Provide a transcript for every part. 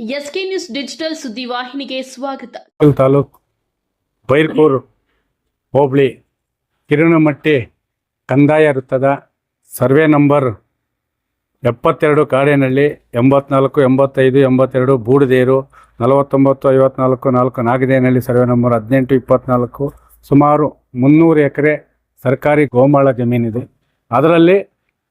SK news digital ಸುದ್ದಿವಾಹಿನಿಗೆ ಸ್ವಾಗತ. ತಾಲೂಕು ಬೈರ್ಕೂರು ಹೋಬಳಿ ಕಿರಣಮಟ್ಟಿ ಕಂದಾಯ ವೃತ್ತದ ಸರ್ವೆ ನಂಬರ್ ಎಪ್ಪತ್ತೆರಡು ಕಾಡೇನಹಳ್ಳಿ, ಎಂಬತ್ನಾಲ್ಕು, ಎಂಬತ್ತೈದು, ಎಂಬತ್ತೆರಡು, ಬೂಡದೇರು, ನಲವತ್ತೊಂಬತ್ತು, ಐವತ್ನಾಲ್ಕು, ನಾಲ್ಕು, ನಾಗದೇನಹಳ್ಳಿ ಸರ್ವೆ ನಂಬರ್ ಹದಿನೆಂಟು, ಇಪ್ಪತ್ನಾಲ್ಕು. ಸುಮಾರು ಮುನ್ನೂರು ಎಕರೆ ಸರ್ಕಾರಿ ಗೋಮಾಳ ಜಮೀನಿದೆ. ಅದರಲ್ಲಿ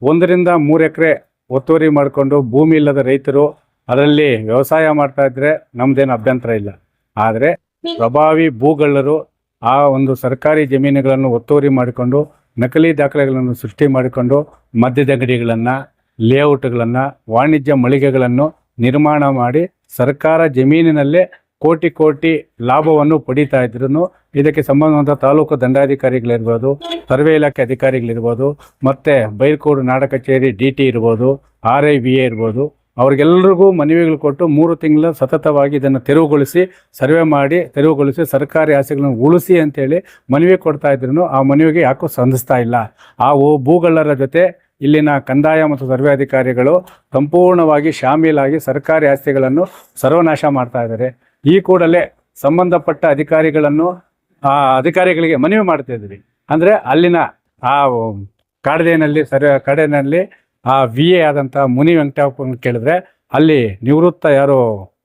ಒಂದರಿಂದ ಮೂರು ಎಕರೆ ಒತ್ತುವರಿ ಮಾಡಿಕೊಂಡು ಭೂಮಿ ಇಲ್ಲದ ರೈತರು ಅದರಲ್ಲಿ ವ್ಯವಸಾಯ ಮಾಡ್ತಾ ಇದ್ರೆ ನಮ್ದೇನು ಅಭ್ಯಂತರ ಇಲ್ಲ. ಆದರೆ ಪ್ರಭಾವಿ ಭೂಗಳ್ಳರು ಆ ಒಂದು ಸರ್ಕಾರಿ ಜಮೀನುಗಳನ್ನು ಒತ್ತುವರಿ ಮಾಡಿಕೊಂಡು ನಕಲಿ ದಾಖಲೆಗಳನ್ನು ಸೃಷ್ಟಿ ಮಾಡಿಕೊಂಡು ಮದ್ಯದಂಗಡಿಗಳನ್ನು ಲೇಔಟ್ಗಳನ್ನು ವಾಣಿಜ್ಯ ಮಳಿಗೆಗಳನ್ನು ನಿರ್ಮಾಣ ಮಾಡಿ ಸರ್ಕಾರ ಜಮೀನಿನಲ್ಲೇ ಕೋಟಿ ಕೋಟಿ ಲಾಭವನ್ನು ಪಡೀತಾ ಇದ್ರು ಇದಕ್ಕೆ ಸಂಬಂಧವಾದ ತಾಲೂಕು ದಂಡಾಧಿಕಾರಿಗಳಿರ್ಬೋದು ಸರ್ವೆ ಇಲಾಖೆ ಅಧಿಕಾರಿಗಳಿರ್ಬೋದು ಮತ್ತೆ ಬೈರ್ಕೋಡು ನಾಡ ಕಚೇರಿ ಡಿ ಟಿ ಇರ್ಬೋದು ಆರ್ ಐ ಬಿ ಎ ಇರ್ಬೋದು ಅವ್ರಿಗೆಲ್ಲರಿಗೂ ಮನವಿಗಳು ಕೊಟ್ಟು ಮೂರು ತಿಂಗಳ ಸತತವಾಗಿ ಇದನ್ನು ತೆರವುಗೊಳಿಸಿ, ಸರ್ವೆ ಮಾಡಿ, ತೆರವುಗೊಳಿಸಿ, ಸರ್ಕಾರಿ ಆಸ್ತಿಗಳನ್ನು ಉಳಿಸಿ ಅಂತೇಳಿ ಮನವಿ ಕೊಡ್ತಾ ಇದ್ರು ಆ ಮನವಿಗೆ ಯಾಕೋ ಸಂಧಿಸ್ತಾ ಇಲ್ಲ. ಆ ಭೂಗಳ್ಳರ ಜೊತೆ ಇಲ್ಲಿನ ಕಂದಾಯ ಮತ್ತು ಸರ್ವೆ ಅಧಿಕಾರಿಗಳು ಸಂಪೂರ್ಣವಾಗಿ ಶಾಮೀಲಾಗಿ ಸರ್ಕಾರಿ ಆಸ್ತಿಗಳನ್ನು ಸರ್ವನಾಶ ಮಾಡ್ತಾ ಇದ್ದಾರೆ. ಈ ಕೂಡಲೇ ಸಂಬಂಧಪಟ್ಟ ಅಧಿಕಾರಿಗಳನ್ನು, ಆ ಅಧಿಕಾರಿಗಳಿಗೆ ಮನವಿ ಮಾಡ್ತಾ ಇದ್ವಿ ಅಂದರೆ ಅಲ್ಲಿನ ಆ ಕಾಡದೇನಲ್ಲಿ, ಸರ್ವೆ ಕಾಡೇನಲ್ಲಿ ಆ ವಿ ಎ ಆದಂಥ ಮುನಿ ವೆಂಕಟಪ್ಪನ ಕೇಳಿದ್ರೆ, ಅಲ್ಲಿ ನಿವೃತ್ತ ಯಾರು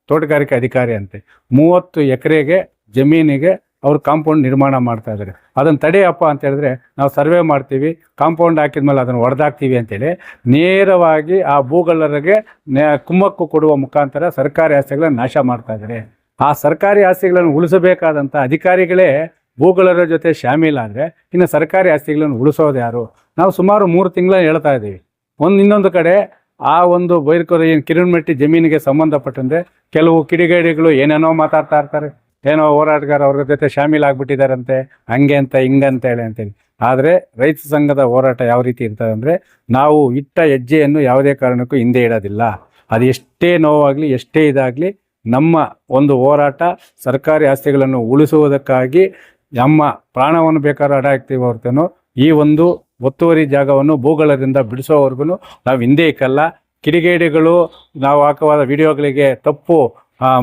ತೋಟಗಾರಿಕೆ ಅಧಿಕಾರಿ ಅಂತೆ. ಮೂವತ್ತು ಎಕರೆಗೆ ಜಮೀನಿಗೆ ಅವರು ಕಾಂಪೌಂಡ್ ನಿರ್ಮಾಣ ಮಾಡ್ತಾ ಇದ್ದಾರೆ. ಅದನ್ನು ತಡೆಯಪ್ಪ ಅಂತ ಹೇಳಿದ್ರೆ, ನಾವು ಸರ್ವೆ ಮಾಡ್ತೀವಿ, ಕಾಂಪೌಂಡ್ ಹಾಕಿದ್ಮೇಲೆ ಅದನ್ನು ಹೊಡೆದಾಕ್ತೀವಿ ಅಂತೇಳಿ, ನೇರವಾಗಿ ಆ ಭೂಗಳರಿಗೆ ಕುಮ್ಮಕ್ಕು ಕೊಡುವ ಮುಖಾಂತರ ಸರ್ಕಾರಿ ಆಸ್ತಿಗಳನ್ನು ನಾಶ ಮಾಡ್ತಾ ಇದ್ದಾರೆ. ಆ ಸರ್ಕಾರಿ ಆಸ್ತಿಗಳನ್ನು ಉಳಿಸಬೇಕಾದಂಥ ಅಧಿಕಾರಿಗಳೇ ಭೂಗಳರ ಜೊತೆ ಶಾಮೀಲಾದರೆ ಇನ್ನು ಸರ್ಕಾರಿ ಆಸ್ತಿಗಳನ್ನು ಉಳಿಸೋದು ಯಾರು? ನಾವು ಸುಮಾರು ಮೂರು ತಿಂಗಳ ಹೇಳ್ತಾ ಇದ್ದೀವಿ. ಒಂದು ಇನ್ನೊಂದು ಕಡೆ ಆ ಒಂದು ಬೈರ್ಕೋರ ಏನು ಕಿರಣಮಟ್ಟಿ ಜಮೀನಿಗೆ ಸಂಬಂಧಪಟ್ಟಂತೆ ಕೆಲವು ಕಿಡಿಗೇಡಿಗಳು ಏನೇನೋ ಮಾತಾಡ್ತಾ ಇರ್ತಾರೆ. ಏನೋ ಹೋರಾಟಗಾರ ಅವ್ರ ಜೊತೆ ಶಾಮೀಲಾಗ್ಬಿಟ್ಟಿದ್ದಾರಂತೆ ಹಂಗೆ ಅಂತ ಹಿಂಗಂತ ಹೇಳಿ ಅಂತೇಳಿ. ಆದರೆ ರೈತ ಸಂಘದ ಹೋರಾಟ ಯಾವ ರೀತಿ ಇರ್ತದೆ ಅಂದರೆ ನಾವು ಇಟ್ಟ ಹೆಜ್ಜೆಯನ್ನು ಯಾವುದೇ ಕಾರಣಕ್ಕೂ ಹಿಂದೆ ಇಡೋದಿಲ್ಲ. ಅದು ಎಷ್ಟೇ ನೋವಾಗಲಿ, ಎಷ್ಟೇ ಇದಾಗಲಿ ನಮ್ಮ ಒಂದು ಹೋರಾಟ ಸರ್ಕಾರಿ ಆಸ್ತಿಗಳನ್ನು ಉಳಿಸುವುದಕ್ಕಾಗಿ ನಮ್ಮ ಪ್ರಾಣವನ್ನು ಬೇಕಾದ್ರೂ ಅಡ ಹೊರತೇನೋ ಈ ಒಂದು ಒತ್ತುವರಿ ಜಾಗವನ್ನು ಭೂಗಳರಿಂದ ಬಿಡಿಸೋವರೆಗೂ ನಾವು ಹಿಂದೆ ಇಕ್ಕಲ್ಲ. ಕಿಡಿಗೇಡಿಗಳು ನಾವು ಹಾಕುವ ವಿಡಿಯೋಗಳಿಗೆ ತಪ್ಪು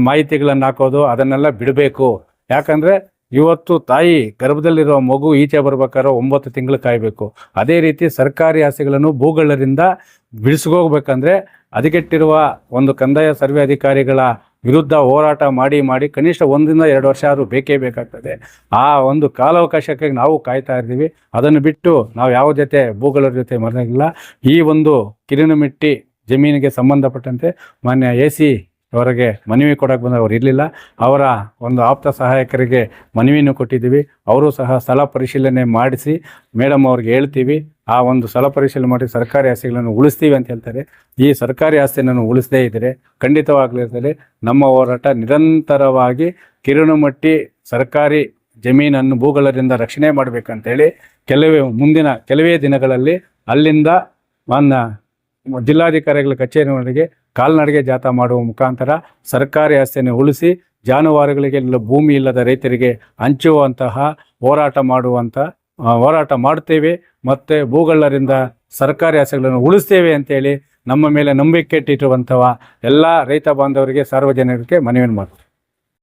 ಮಾಹಿತಿಗಳನ್ನು ಹಾಕೋದು, ಅದನ್ನೆಲ್ಲ ಬಿಡಬೇಕು. ಯಾಕಂದರೆ ಇವತ್ತು ತಾಯಿ ಗರ್ಭದಲ್ಲಿರೋ ಮಗು ಈಚೆ ಬರ್ಬೇಕಾದ್ರೆ ಒಂಬತ್ತು ತಿಂಗಳು ಕಾಯಬೇಕು. ಅದೇ ರೀತಿ ಸರ್ಕಾರಿ ಆಸೆಗಳನ್ನು ಭೂಗಳರಿಂದ ಬಿಡಿಸ್ಕೋಗ್ಬೇಕಂದ್ರೆ ಅದಕ್ಕೆಟ್ಟಿರುವ ಒಂದು ಕಂದಾಯ ಸರ್ವೆ ಅಧಿಕಾರಿಗಳ ವಿರುದ್ಧ ಹೋರಾಟ ಮಾಡಿ ಮಾಡಿ ಕನಿಷ್ಠ ಒಂದರಿಂದ ಎರಡು ವರ್ಷ ಆದರೂ ಬೇಕೇ ಬೇಕಾಗ್ತದೆ. ಆ ಒಂದು ಕಾಲಾವಕಾಶಕ್ಕೆ ನಾವು ಕಾಯ್ತಾ ಇದ್ದೀವಿ. ಅದನ್ನು ಬಿಟ್ಟು ನಾವು ಯಾವ ಜೊತೆ ಭೂಗಳರ ಜೊತೆ ಮರಗಿಲ್ಲ ಈ ಒಂದು ಕಿರಿನಮಿಟ್ಟಿ ಜಮೀನಿಗೆ ಸಂಬಂಧಪಟ್ಟಂತೆ ಮಾನ್ಯ ಎ ಸಿ ಅವರಿಗೆ ಮನವಿ ಕೊಡೋಕ್ಕೆ ಅವ್ರು ಇರಲಿಲ್ಲ. ಅವರ ಒಂದು ಆಪ್ತ ಸಹಾಯಕರಿಗೆ ಮನವಿಯನ್ನು ಕೊಟ್ಟಿದ್ದೀವಿ. ಅವರು ಸಹ ಸ್ಥಳ ಪರಿಶೀಲನೆ ಮಾಡಿಸಿ ಮೇಡಮ್ ಅವ್ರಿಗೆ ಹೇಳ್ತೀವಿ. ಆ ಒಂದು ಸ್ಥಳ ಪರಿಶೀಲನೆ ಮಾಡಿ ಸರ್ಕಾರಿ ಆಸ್ತಿಗಳನ್ನು ಉಳಿಸ್ತೀವಿ ಅಂತ ಹೇಳ್ತಾರೆ. ಈ ಸರ್ಕಾರಿ ಆಸ್ತಿಯನ್ನು ಉಳಿಸದೇ ಇದ್ದರೆ ಖಂಡಿತವಾಗಲಿರ್ತದೆ ನಮ್ಮ ಹೋರಾಟ ನಿರಂತರವಾಗಿ ಕಿರುಣಮಟ್ಟಿ ಸರ್ಕಾರಿ ಜಮೀನನ್ನು ಭೂಗಳರಿಂದ ರಕ್ಷಣೆ ಮಾಡಬೇಕಂತೇಳಿ ಕೆಲವೇ ಮುಂದಿನ ಕೆಲವೇ ದಿನಗಳಲ್ಲಿ ಅಲ್ಲಿಂದ ಮಾನ್ಯ ಜಿಲ್ಲಾಧಿಕಾರಿಗಳ ಕಚೇರಿವರೆಗೆ ಕಾಲ್ನಡಿಗೆ ಜಾಥಾ ಮಾಡುವ ಮುಖಾಂತರ ಸರ್ಕಾರಿ ಆಸ್ತಿಯನ್ನು ಉಳಿಸಿ ಜಾನುವಾರುಗಳಿಗೆ ಭೂಮಿ ಇಲ್ಲದ ರೈತರಿಗೆ ಹಂಚುವಂತಹ ಹೋರಾಟ ಮಾಡುವಂಥ ಹೋರಾಟ ಮಾಡ್ತೇವೆ ಮತ್ತು ಭೂಗಳ್ಳರಿಂದ ಸರ್ಕಾರಿ ಆಸ್ತಿಗಳನ್ನು ಉಳಿಸ್ತೇವೆ ಅಂತೇಳಿ ನಮ್ಮ ಮೇಲೆ ನಂಬಿಕೆ ಇಟ್ಟಿರುವಂತಹ ಎಲ್ಲ ರೈತ ಬಾಂಧವರಿಗೆ, ಸಾರ್ವಜನಿಕರಿಗೆ ಮನವಿಯನ್ನು ಮಾಡ್ತೀವಿ.